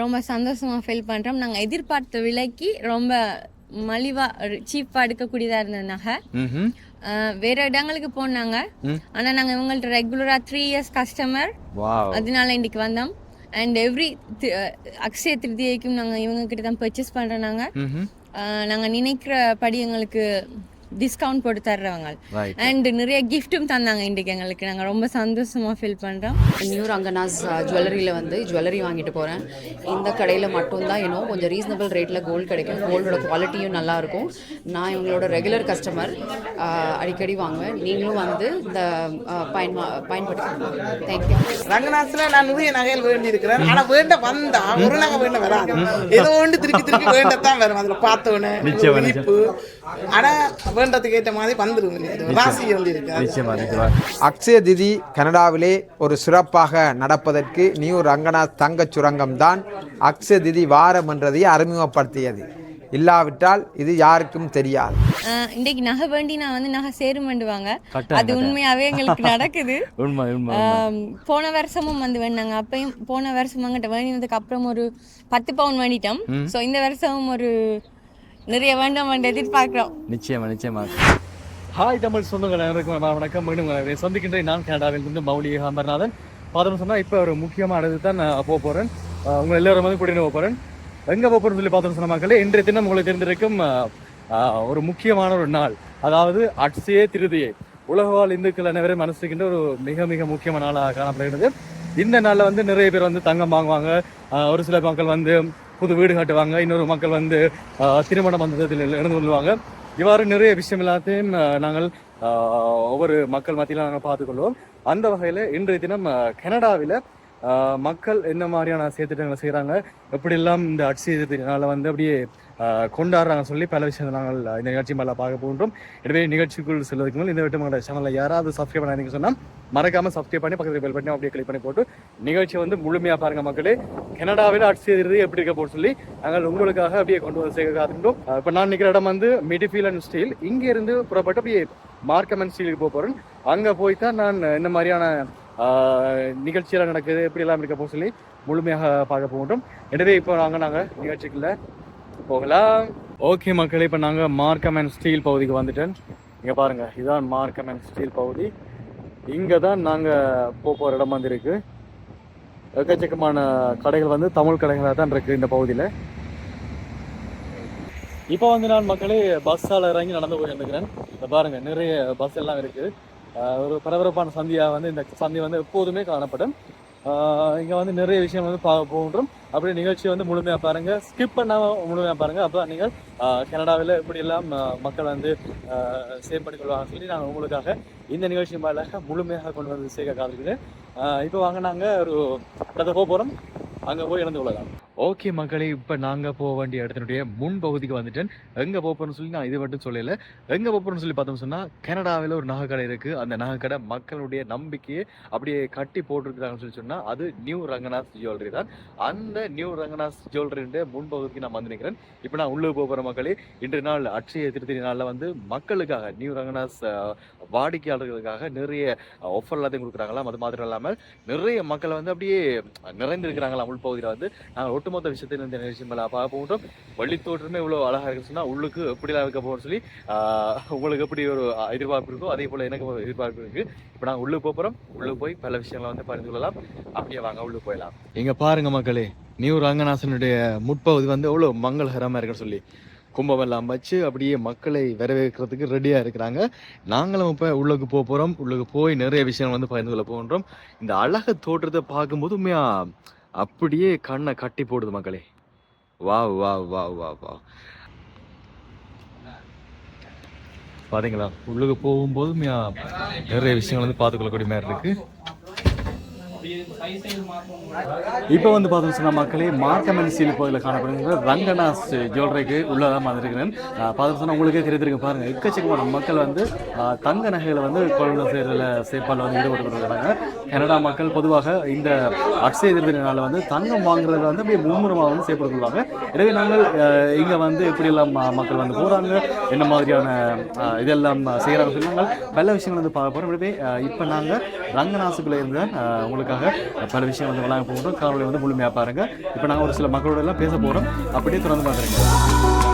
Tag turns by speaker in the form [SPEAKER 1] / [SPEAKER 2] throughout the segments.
[SPEAKER 1] ரொம்ப சந்தோஷமாக ஃபீல் பண்ணுறோம் நாங்கள் எதிர்பார்த்த விலைக்கு ரொம்ப மலிவாக சீப்பாக எடுக்கக்கூடியதாக இருந்த நகை. வேற இடங்களுக்கு போனாங்க. ஆனால் நாங்கள் இவங்கள்ட்ட ரெகுலராக த்ரீ இயர்ஸ் கஸ்டமர் அதனால இன்னைக்கு வந்தோம். அண்ட் எவ்ரி அக்ஷய திருதியைக்கும் நாங்கள் இவங்க கிட்ட தான் பர்ச்சேஸ் பண்ணுறோம் நாங்கள். நாங்கள் நினைக்கிறபடி எங்களுக்கு டிஸ்கவுண்ட் போட்டு தர்றவங்க. அண்ட் நிறைய கிஃப்ட்டும் தந்தாங்க இன்றைக்கு எங்களுக்கு. நாங்கள் ரொம்ப சந்தோஷமாக ஃபீல் பண்ணுறோம்
[SPEAKER 2] நியூ ரங்கனாஸ் ஜுவல்லரியில் வந்து ஜுவல்லரி வாங்கிட்டு போகிறேன் இந்த கடையில் மட்டும்தான் இன்னும் கொஞ்சம் ரீசனபிள் ரேட்டில் கோல்டு கிடைக்கும். கோல்டோட குவாலிட்டியும் நல்லாயிருக்கும் நான் இவங்களோட ரெகுலர் கஸ்டமர் அடிக்கடி வாங்குவேன். நீங்களும் வந்து இந்த பயன் பயன்படுத்திக்கணும் தேங்க்யூ
[SPEAKER 3] ரங்கநாதத்துல நான் நிறைய நகைகள் வேண்டி இருக்கிறேன் ஆனா வேண்ட வந்தா ஒரு நகை வேண்ட வராது. ஏதோ ஒன்று திருப்பி திருப்பி வேண்டத்தான் வரும். அதுல பார்த்தோன்னு
[SPEAKER 4] நிச்சயமா,
[SPEAKER 3] வேண்டதுக்கு ஏற்ற மாதிரி வந்துடும் ராசி இருக்கு.
[SPEAKER 4] நிச்சயமா
[SPEAKER 5] அக்ஷய திதி கனடாவிலே ஒரு சிறப்பாக நடப்பதற்கு நியூ ரங்கநாத் தங்கச் சுரங்கம் தான் அக்ஷய திதி வாரம் என்றதை அறிமுகப்படுத்தியது. இல்லாவிட்டால் இது யாருக்கும் தெரியாது.
[SPEAKER 1] ஆஹ் இன்றைக்கு நகை வேண்டி நான் வந்து நகை சேரும் வேண்டுவாங்க.
[SPEAKER 4] கட்டாயம்,
[SPEAKER 1] அது உண்மையாவே எங்களுக்கு நடக்குது. போன வருஷமும் வந்து வேணாங்க அப்பயும் போன வருஷம் அங்கிட்ட வேண்டினதுக்கு அப்புறம் ஒரு பத்து பவுன் வேண்டிட்டோம். ஸோ இந்த வருஷமும் ஒரு நிறைய வேண்டும் என்று எதிர்பார்க்கிறோம்.
[SPEAKER 4] நிச்சயமா நிச்சயமா. ஹாய் தமிழ் சொந்தங்கள் அனைவருக்கும் வணக்கம். மீண்டும் உங்களை சந்திக்கின்றேன் நான் கனடாவில் இருந்து மௌலி அமர்நாதன். பார்த்தோம்னு சொன்னா இப்போ ஒரு முக்கியமான இடத்துக்கு தான் நான் போக போறேன். அஹ் உங்களை எல்லாரும் வந்து கூட்டிட்டு போக போறேன். எங்க போக சொல்லி பார்த்தோம் சொன்ன மக்களே இன்றைய தினம் உங்களுக்கு தெரிந்திருக்கும் ஒரு முக்கியமான ஒரு நாள். அதாவது அட்சய திருதியை. உலகவாழ் இந்துக்கள் அனைவரும் மனசுக்கின்ற ஒரு மிக மிக முக்கியமான நாளாக காணப்படுகிறது. இந்த நாளில் வந்து நிறைய பேர் வந்து தங்கம் வாங்குவாங்க. ஒரு சில மக்கள் வந்து புது வீடு கட்டுவாங்க. இன்னொரு மக்கள் வந்து திருமணம் திருமண பந்தத்தில் இருந்து கொள்வாங்க. இவ்வாறு நிறைய விஷயம் எல்லாத்தையும் நாங்கள் ஒவ்வொரு மக்கள் மத்தியில் நாங்கள் பார்த்துக்கொள்வோம். அந்த வகையில் இன்றைய தினம் கனடாவில் மக்கள் என்ன மாதிரியான செயற்திட்டங்களை செய்கிறாங்க எப்படியெல்லாம் இந்த அட்சியத்தினால வந்து அப்படியே கொண்டாடுறாங்க சொல்லி பல விஷயங்கள் நாங்கள் இந்த நிகழ்ச்சி மேலே பார்க்க போகின்றோம். எனவே நிகழ்ச்சிக்குள் செல்வதற்கு முன் இந்த விட்டு உங்களோட சேனலை யாராவது சப்ஸ்கிரைப் பண்ணாதீங்க சொன்னால் மறக்காமல் சப்ஸ்கிரைப் பண்ணி பக்கத்தில் பெல் பண்ணி அப்படியே கிளிக் பண்ணி போட்டு நிகழ்ச்சியை வந்து முழுமையாக பாருங்க மக்களே. கனடாவில் அட்சியது எப்படி இருக்க போட்டு சொல்லி நாங்கள் உங்களுக்காக அப்படியே கொண்டு வந்து சேர்க்க காத்துட்டோம் இப்போ நான் நிற்கிற இடம் வந்து மிடிஃபீல் அண்ட் ஸ்டீல் இங்கேருந்து புறப்பட்டு அப்படியே மார்க்கம் அண்ட் ஸ்டீலுக்கு போக போகிறேன் அங்கே போய் தான் நான் இந்த மாதிரியான நிகழ்ச்சியெல்லாம் நடக்குது எப்படி எல்லாம் இருக்க போக சொல்லி முழுமையாக பார்க்க போகட்டும் எனவே இப்போ நாங்கள் நாங்கள் நிகழ்ச்சிக்குள்ள போகலாம். ஓகே மக்களே இப்போ நாங்கள் மார்க்கம் அண்ட் ஸ்டீல் பகுதிக்கு வந்துட்டேன் இங்கே பாருங்கள் இதுதான் மார்க்கம் அண்ட் ஸ்டீல் பகுதி. இங்கே தான் நாங்கள் போக போகிற இடம் வந்து எக்கச்சக்கமான கடைகள் வந்து தமிழ் கடைகளாக தான் இருக்குது இந்த பகுதியில். இப்போ வந்து நான் மக்களே பஸ்ஸால் இறங்கி நடந்து போயிருந்துக்கிறேன் இப்போ பாருங்கள் நிறைய பஸ் எல்லாம் இருக்குது ஒரு பரபரப்பான சந்தியாக வந்து இந்த சந்தி வந்து எப்போதுமே காணப்படும். இங்கே வந்து நிறைய விஷயம் வந்து பார்க்க போகின்றோம் அப்படி நிகழ்ச்சியை வந்து முழுமையாக பாருங்கள் ஸ்கிப் பண்ணாமல் முழுமையாக பாருங்கள் அப்போ நீங்கள் கனடாவில் இப்படியெல்லாம் மக்கள் வந்து சேவ் பண்ணிக்கொள்வாங்க சொல்லி நாங்கள் உங்களுக்காக இந்த நிகழ்ச்சி மேலே முழுமையாக கொண்டு வந்து சேர்க்க காத்திருக்கிறேன் இப்போ வாங்க நாங்கள் ஒரு இடத்த போக போகிறோம் அங்கே போய் இழந்து கொள்ளலாம். ஓகே மக்களே இப்போ நாங்கள் போக வேண்டிய இடத்தினுடைய முன்பகுதிக்கு வந்துட்டேன். எங்கே போகிறோம்னு சொல்லி நான் இது மட்டும் சொல்லலை. எங்கே போகிறோம்னு சொல்லி பார்த்தோம் சொன்னால் கனடாவில் ஒரு நகைக்கடை இருக்குது அந்த நகைக்கடை மக்களுடைய நம்பிக்கையை அப்படியே கட்டி போட்டிருக்கிறாங்கன்னு சொல்லி சொன்னால் அது நியூ ரங்கநாத் ஜுவல்லரி தான். அந்த நியூ ரங்கநாத் ஜுவல்லரின்ற முன்பகுதிக்கு நான் வந்து நிற்கிறேன் இப்போ நான் உள்ளே போகிற மக்களே இன்று நாள் அட்சய திருத்தி நாளில் வந்து மக்களுக்காக நியூ ரங்கநாத் வாடிக்கையாளர்களுக்காக நிறைய ஆஃபர் எல்லாத்தையும் கொடுக்குறாங்களாம். அது மாத்திரம் இல்லாமல் நிறைய மக்கள் வந்து அப்படியே நிறைந்திருக்கிறாங்களாம். உள்பகுதியில் வந்து. நாங்கள் ஒட்டுமொத்த விஷயத்தில் இந்த நிகழ்ச்சி மேலே பார்க்க போகிறோம் வள்ளி தோற்றமே இவ்வளோ அழகாக இருக்குன்னு சொன்னால் உள்ளுக்கு எப்படிலாம் இருக்க போகணும்னு சொல்லி உங்களுக்கு எப்படி ஒரு எதிர்பார்ப்பு இருக்கோ அதே போல் எனக்கு எதிர்பார்ப்பு இருக்குது இப்போ நாங்கள் உள்ளே போகிறோம் உள்ளே போய் பல விஷயங்களை வந்து பரிந்து கொள்ளலாம். அப்படியே வாங்க உள்ளே போயிடலாம். இங்கே பாருங்கள் மக்களே நியூ ரங்கநாசனுடைய முற்பகுதி வந்து எவ்வளோ மங்களகரமாக இருக்குன்னு சொல்லி. கும்பமெல்லாம் வச்சு அப்படியே மக்களை வரவேற்கிறதுக்கு ரெடியாக இருக்கிறாங்க. நாங்களும் இப்போ உள்ளுக்கு போக போகிறோம் உள்ளுக்கு போய் நிறைய விஷயங்கள் வந்து பகிர்ந்து கொள்ள போகின்றோம். இந்த அழக தோற்றத்தை பார்க்கும்போது உண்மையாக அப்படியே கண்ணை கட்டி போடுது மக்களே. வா வா வா வா வா பாத்தீங்களா? உள்ளுக்கு போகும்போது நிறைய விஷயங்கள் வந்து பார்த்துக்கொள்ளக்கூடிய மாதிரி இருக்கு. இப்போ வந்து பார்த்தோம் சொன்னா மக்களே மார்க்கமன் சீல் கோயிலில் காணப்படுகிற ரங்கநாஸ் ஜுவல்லரிக்கு உள்ளதாக வந்திருக்கிறேன். பார்த்தோம் சொன்னால் உங்களுக்கே தெரிஞ்சிருக்கு பாருங்க எக்கச்சக்கமான மக்கள் வந்து தங்க நகைகளை வந்து கொள்கை செய்கிறதுல சேப்பால் வந்து ஈடுபட்டு இருக்கிறாங்க கனடா மக்கள் பொதுவாக இந்த அக்ஷய திருதி வந்து தங்கம் வாங்குறதுல வந்து அப்படியே மும்முரமாக வந்து செயல்படுத்துவாங்க எனவே நாங்கள் இங்கே வந்து இப்படியெல்லாம் மக்கள் வந்து போகிறாங்க என்ன மாதிரியான இதெல்லாம் செய்கிறாங்க சொல்லி நாங்கள் பல விஷயங்கள் வந்து பார்க்க போகிறோம் எனவே இப்போ நாங்கள் ரங்கநாசுக்குள்ளே இருந்து உங்களுக்காக பல விஷயம் வந்து வழங்க போகிறோம் காணொலி வந்து முழுமையாக பாருங்கள் இப்போ நாங்கள் ஒரு சில மக்களோட எல்லாம் பேச போகிறோம் அப்படியே தொடர்ந்து பார்க்குறீங்க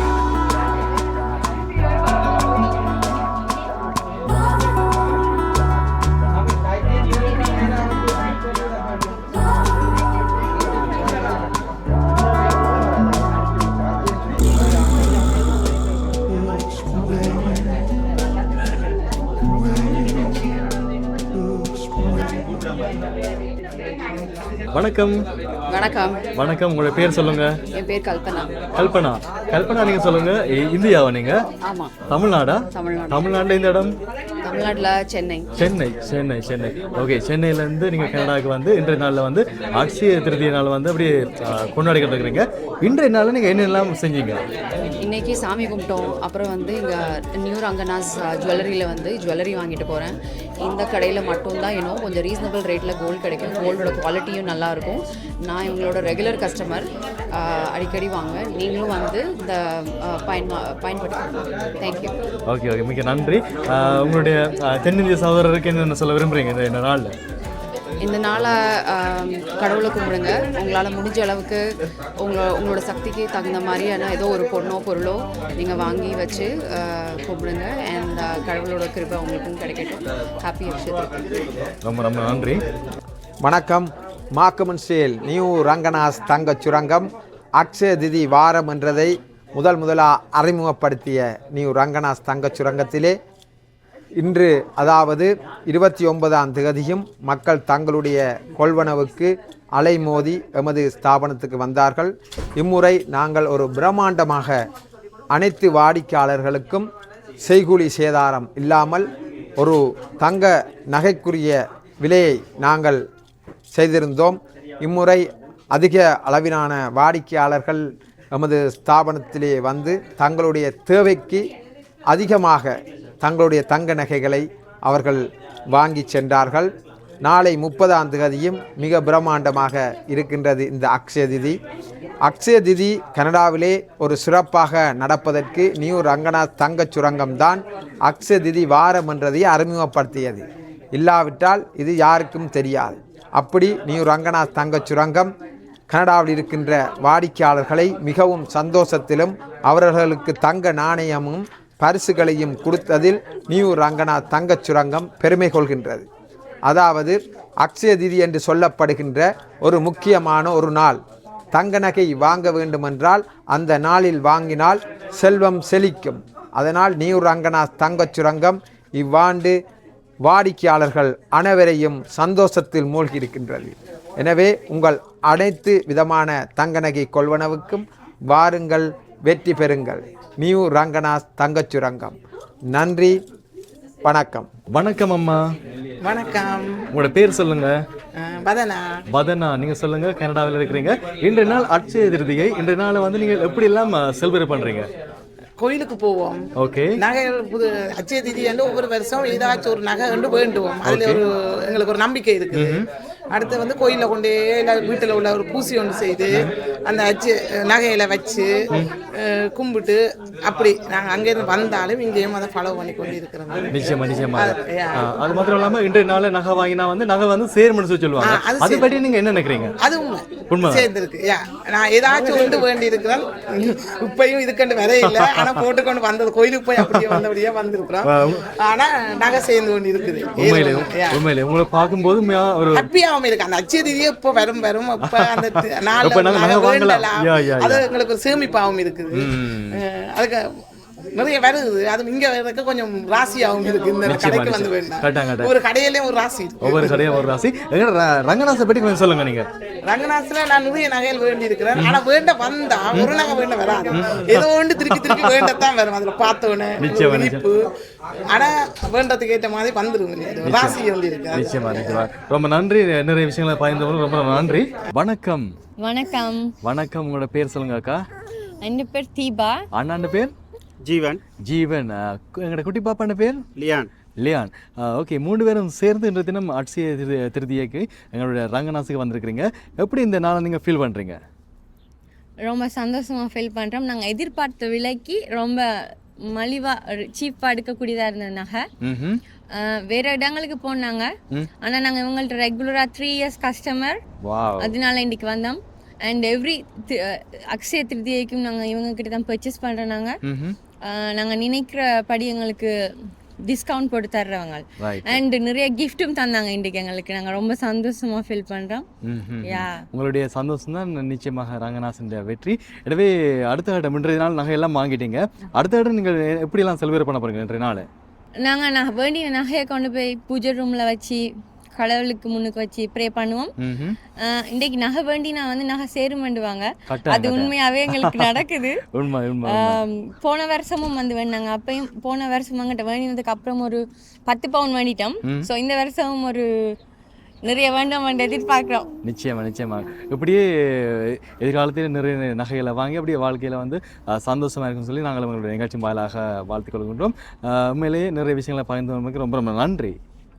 [SPEAKER 4] வணக்கம்.
[SPEAKER 2] வணக்கம்.
[SPEAKER 4] வணக்கம். உங்களோட பேர் சொல்லுங்க.
[SPEAKER 2] என் பேர் கல்பனா.
[SPEAKER 4] கல்பனா. கல்பனா நீங்க சொல்லுங்க. இந்தியாவா நீங்க?
[SPEAKER 2] ஆமாம்
[SPEAKER 4] தமிழ்நாடா?
[SPEAKER 2] தமிழ்நாடு.
[SPEAKER 4] தமிழ்நாட்டுல இந்த இடம்?
[SPEAKER 2] தமிழ்நாட்டில் சென்னை.
[SPEAKER 4] சென்னை சென்னை சென்னை. ஓகே சென்னையில இருந்து நீங்க கனடாவுக்கு வந்து இன்றைய நாள்ல வந்து அக்ஷய திருதிய நாள் வந்து அப்படியே கொண்டாடிக்கிட்டு இருக்கிறீங்க. இன்றைய நாள்ல நீங்க என்னெல்லாம் செஞ்சீங்க?
[SPEAKER 2] இன்னைக்கு சாமி கும்பிட்டோம். அப்புறம் வந்து இங்கே நியூ ரங்கனாஸ் ஜுவல்லரியில் வந்து ஜுவல்லரி வாங்கிட்டு போகிறேன் இந்த கடையில் மட்டும்தான் இன்னும் கொஞ்சம் ரீசனபிள் ரேட்டில் கோல்டு கிடைக்கும். கோல்டோட குவாலிட்டியும் நல்லாயிருக்கும். நான் இவங்களோட ரெகுலர் கஸ்டமர் அடிக்கடி வாங்க. நீங்களும் வந்து இந்த பயன் பயன்படுத்தலாம் தேங்க்யூ
[SPEAKER 4] ஓகே ஓகே மிக நன்றி. உங்களுடைய தென்னிந்திய சகோதரருக்கு என்னென்ன சொல்ல விரும்புகிறீங்க இந்த நாளில்?
[SPEAKER 2] இந்த நாளை கடவுளை கும்பிடுங்க. உங்களால் முடிஞ்ச அளவுக்கு உங்களோட உங்களோட சக்திக்கு தகுந்த மாதிரியான ஏதோ ஒரு பொண்ணோ பொருளோ நீங்கள் வாங்கி வச்சு கும்பிடுங்க. அண்ட் கடவுளோட கிருபை உங்களுக்கும் கிடைக்கட்டும். ஹாப்பி அக்ஷயத்திரி
[SPEAKER 4] ரொம்ப ரொம்ப நன்றி.
[SPEAKER 5] வணக்கம். மாக்கமன் சேல் நியூ ரங்கநாஸ் தங்கச் சுரங்கம். அக்ஷய திதி வாரம் என்றதை முதல் முதலாக அறிமுகப்படுத்திய நியூ ரங்கநாஸ் தங்கச் சுரங்கத்திலே இன்று அதாவது இருபத்தி ஒன்பதாம் தேதியும் மக்கள் தங்களுடைய கொள்வனவுக்கு அலைமோதி எமது ஸ்தாபனத்துக்கு வந்தார்கள். இம்முறை நாங்கள் ஒரு பிரம்மாண்டமாக அனைத்து வாடிக்கையாளர்களுக்கும் செய்கூலி சேதாரம் இல்லாமல் ஒரு தங்க நகைக்குரிய விலையை நாங்கள் செய்திருந்தோம். இம்முறை அதிக அளவிலான வாடிக்கையாளர்கள் எமது ஸ்தாபனத்திலே வந்து தங்களுடைய தேவைக்கு அதிகமாக தங்களுடைய தங்க நகைகளை அவர்கள் வாங்கி சென்றார்கள். நாளை முப்பதாம் தேதியும் மிக பிரம்மாண்டமாக இருக்கின்றது இந்த அக்ஷய திதி. அக்ஷய திதி கனடாவிலே ஒரு சிறப்பாக நடப்பதற்கு நியூ ரங்கநாத் தங்கச் சுரங்கம் தான் அக்ஷய திதி வாரம் என்றதை அறிமுகப்படுத்தியது. இல்லாவிட்டால் இது யாருக்கும் தெரியாது. அப்படி நியூ ரங்கநாத் தங்கச் சுரங்கம் கனடாவில் இருக்கின்ற வாடிக்கையாளர்களை மிகவும் சந்தோஷத்திலும் அவர்களுக்கு தங்க நாணயமும் பரிசுகளையும் கொடுத்ததில் நியூ ரங்கநாத் தங்கச் சுரங்கம் பெருமை கொள்கின்றது. அதாவது அக்ஷய திதி என்று சொல்லப்படுகின்ற ஒரு முக்கியமான ஒரு நாள். தங்க நகை வாங்க வேண்டுமென்றால் அந்த நாளில் வாங்கினால் செல்வம் செழிக்கும். அதனால் நியூ ரங்கநாத் தங்கச் சுரங்கம் இவ்வாண்டு வாடிக்கையாளர்கள் அனைவரையும் சந்தோஷத்தில் மூழ்கியிருக்கின்றது. எனவே உங்கள் அனைத்து விதமான தங்க நகை கொள்வனவுக்கும் வாருங்கள். வெற்றி பெறுங்கள். நியூ ரங்கநாத் தங்கச் சுரங்கம் நன்றி வணக்கம்.
[SPEAKER 4] வணக்கம் அம்மா.
[SPEAKER 3] வணக்கம்.
[SPEAKER 4] உங்களோட பேர் சொல்லுங்க.
[SPEAKER 3] வதனா
[SPEAKER 4] வதனா நீங்க சொல்லுங்க கனடாவில் இருக்கிறீங்க. இன்றைய நாள் அட்சய திருதிகை இன்றைய நாளை வந்து நீங்க எப்படி எல்லாம் செலிப்ரேட் பண்றீங்க?
[SPEAKER 3] கோயிலுக்கு போவோம்.
[SPEAKER 4] ஓகே.
[SPEAKER 3] நகை புது அச்சய திதி என்று ஒவ்வொரு வருஷம் ஏதாச்சும் ஒரு நகை என்று வேண்டுவோம். அதுல ஒரு எங்களுக்கு ஒரு நம்பிக்கை இருக்குது. அடுத்து வந்து கோயிலில் கொண்டே இல்லை வீட்டில் உள்ள ஒரு பூசி ஒன்று செய்து அந்த அச்சு நகையில வச்சு கும்பிட்டு அப்படி நாங்கள் அங்கேருந்து வந்தாலும் இங்கேயும் அதை ஃபாலோ பண்ணி கொண்டு இருக்கிறோம்
[SPEAKER 4] நிச்சயமா நிச்சயமா.
[SPEAKER 3] அது-
[SPEAKER 4] மாத்திரம் இல்லாம இன்றைய நாள்ல நகை வாங்கினா வந்து நகை வந்து சேர்மனு சொல்லி சொல்லுவாங்க.
[SPEAKER 3] ஆ, அது
[SPEAKER 4] அது பற்றி நீங்க என்ன நினைக்கிறீங்க?
[SPEAKER 3] அது உண்மை.
[SPEAKER 4] உண்மை.
[SPEAKER 3] சேர்ந்துருக்கு யா. நான் ஏதாச்சும் ஒன்று வேண்டி இருக்கிறேன் இப்பயும் இதுக்கண்டு வர இல்லை ஆனா போட்டுக்கொண்டு வந்தது கோயிலுக்கு போய் அப்படியே வந்தபடியே வந்திருக்கிறோம். ஆனா நகை சேர்ந்து கொண்டு இருக்குது
[SPEAKER 4] உண்மையிலே உண்மையிலே. உங்களை பார்க்கும்போது ஒரு
[SPEAKER 3] ஹாப்பியாகவும் இருக்கு. அந்த அச்சதியே இப்போ வரும் வரும். அப்ப அந்த தி- அது எங்களுக்கு ஒரு சேமிப்பாகவும் இருக்குது. அதுக்கு நிறைய வருது. அது இங்க இருக்க கொஞ்சம் ராசியாகவும் இருக்கு இந்த கடைக்கு வந்து வேண்டாம். ஒரு கடையிலயும் ஒரு ராசி. இருக்கு
[SPEAKER 4] ஒவ்வொரு கடையும் ஒரு ராசி. எங்க ர- ரங்கநாதனை பற்றி கொஞ்சம் சொல்லுங்க நீங்க.
[SPEAKER 3] ரங்கநாதத்துல நான் நிறைய நகைகள் வேண்டி இருக்கிறேன் ஆனா வேண்ட வந்தா ஒரு நகை வேண்ட வராது. ஏதோ ஒன்று திருப்பி திருப்பி வேண்டத்தான் வரும். அதுல பார்த்தோன்னே
[SPEAKER 4] நிச்சயமா,
[SPEAKER 3] இனிப்பு. ஆனா வேண்டதுக்கு ஏற்ற மாதிரி வந்துரும் ராசி வந்து இருக்கு?
[SPEAKER 4] நிச்சயமா நிச்சயமா. ரொம்ப நன்றி. நிறைய விஷயங்களை ரொம்ப ரொம்ப நன்றி. வணக்கம்.
[SPEAKER 1] வணக்கம்.
[SPEAKER 4] வணக்கம். உங்களோட பேர் சொல்லுங்க அக்கா.
[SPEAKER 1] என் பேர் தீபா.
[SPEAKER 4] அண்ணாண்ட பேர்?
[SPEAKER 6] ஜீவன்.
[SPEAKER 4] ஜீவன். எங்களோட குட்டி பாப்பாண்ட பேர்?
[SPEAKER 6] லியான்.
[SPEAKER 4] லியான். ஓகே மூணு பேரும் சேர்ந்து இன்றைய தினம் அட்சய திரு- திருதியைக்கு எங்களுடைய ரங்கநாசுக்கு வந்திருக்கிறீங்க. எப்படி இந்த நாளை நீங்கள் ஃபீல் பண்ணுறீங்க
[SPEAKER 1] ரொம்ப சந்தோஷமாக ஃபீல் பண்ணுறோம் நாங்கள் எதிர்பார்த்த விலைக்கு ரொம்ப மலிவாக சீப்பாக எடுக்கக்கூடியதாக இருந்த நகை. வேற இடங்களுக்கு போனாங்க. ஆனால் நாங்கள் இவங்கள்ட்ட ரெகுலராக த்ரீ இயர்ஸ் கஸ்டமர்
[SPEAKER 4] வாவ்.
[SPEAKER 1] அதனால இன்னைக்கு வந்தோம். அண்ட் எவ்ரி அக்ஷய திருதியைக்கும் நாங்கள் இவங்க கிட்ட தான் பர்ச்சேஸ் பண்ணுறோம் நாங்கள்
[SPEAKER 4] ம்
[SPEAKER 1] நாங்கள் நினைக்கிறபடி எங்களுக்கு டிஸ்கவுண்ட் போட்டு தர்றவங்க. அண்ட் நிறைய கிஃப்ட்டும் தந்தாங்க இன்றைக்கு எங்களுக்கு. நாங்கள் ரொம்ப சந்தோஷமாக ஃபீல் பண்ணுறோம்
[SPEAKER 4] உங்களுடைய சந்தோஷம் தான் நிச்சயமாக ரங்கநாசன் வெற்றி. எனவே அடுத்த இடம் இன்றைய நாள் நகையெல்லாம் வாங்கிட்டீங்க. அடுத்த இடம் நீங்கள் எப்படியெல்லாம் செலிப்ரேட் பண்ண போறீங்க இன்றைய நாள்?
[SPEAKER 1] நாங்கள் நான் வேண்டிய நகையை கொண்டு போய் பூஜை ரூமில் வச்சு கடவுளுக்கு முன்னுக்கு வச்சு ப்ரே பண்ணுவோம். இன்றைக்கு நகை வேண்டி நான் வந்து நகை சேரும் வேண்டுவாங்க. அது உண்மையாவே எங்களுக்கு நடக்குது. போன வருஷமும் வந்து வேணாங்க அப்பயும் போன வருஷம் அங்கிட்ட வேண்டினதுக்கு அப்புறம் ஒரு பத்து பவுன் வேண்டிட்டோம். ஸோ இந்த வருஷமும் ஒரு நிறைய வேண்டும் என்று எதிர்பார்க்குறோம்.
[SPEAKER 4] நிச்சயமா நிச்சயமா. இப்படியே எதிர்காலத்தில் நிறைய நகைகளை வாங்கி அப்படியே வாழ்க்கையில வந்து அஹ், சந்தோஷமா இருக்குன்னு சொல்லி நாங்கள் உங்களுடைய நிகழ்ச்சி வாயிலாக வாழ்த்துக் கொள்கின்றோம். உண்மையிலேயே நிறைய விஷயங்களை பகிர்ந்து ரொம்ப ரொம்ப நன்றி.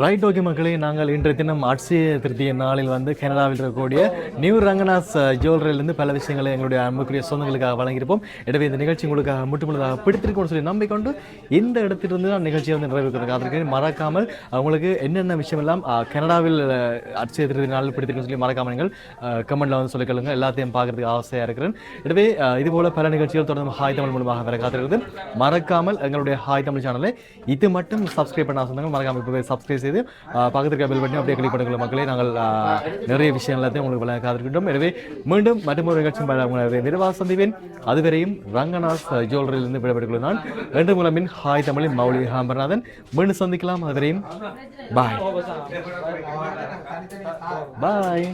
[SPEAKER 4] ரைட் ஓகே மக்களே நாங்கள் இன்றைய தினம் அட்சய திருத்திய நாளில் வந்து கனடாவில் இருக்கக்கூடிய நியூ ரங்கநாத் ஜுவல்லரியிலிருந்து பல விஷயங்களை எங்களுடைய அன்புக்குரிய சொந்தங்களுக்காக வழங்கியிருப்போம். எனவே இந்த நிகழ்ச்சி உங்களுக்காக முட்டுமுழுதாக பிடித்திருக்கும்னு சொல்லி நம்பிக்கொண்டு இந்த இடத்திலிருந்து நான் நிகழ்ச்சியை வந்து நிறைவேற்கிறதுக்கு அதற்கு மறக்காமல் உங்களுக்கு என்னென்ன விஷயம் எல்லாம் கனடாவில் அட்சய திருத்தி நாளில் பிடித்திருக்குன்னு சொல்லி மறக்காமல் நீங்கள் கமெண்ட்ல வந்து சொல்லிக்கொள்ளுங்க. எல்லாத்தையும் பார்க்கறதுக்கு ஆசையாக இருக்கிறேன். எனவே இதுபோல் பல நிகழ்ச்சிகள் தொடர்ந்து ஹாய் தமிழ் மூலமாக வர காத்திருக்கிறது. மறக்காமல் எங்களுடைய ஹாய் தமிழ் சேனலை இது மட்டும் சப்ஸ்கிரைப் பண்ண சொன்னாங்க மறக்காமல் இப்போ சப்ஸ்கிரைப் செய்து அஹ், இருக்க பெல் பட்டனை அப்படியே கிளிக் பண்ணுங்கள் மக்களே. நாங்கள் நிறைய விஷயம் எல்லாத்தையும் உங்களுக்கு வழங்க காத்திருக்கின்றோம். எனவே மீண்டும் மற்றொரு நிகழ்ச்சி உங்களை சந்திப்பேன் அதுவரையும் ரங்கநாத் ஜுவல்லரியிலிருந்து விடைபெற்றுக் நான் ரெண்டு மூலமின் ஹாய் தமிழின் மௌலி ஹாம்பர்நாதன். மீண்டும் சந்திக்கலாம். அதுவரையும் பாய் பாய்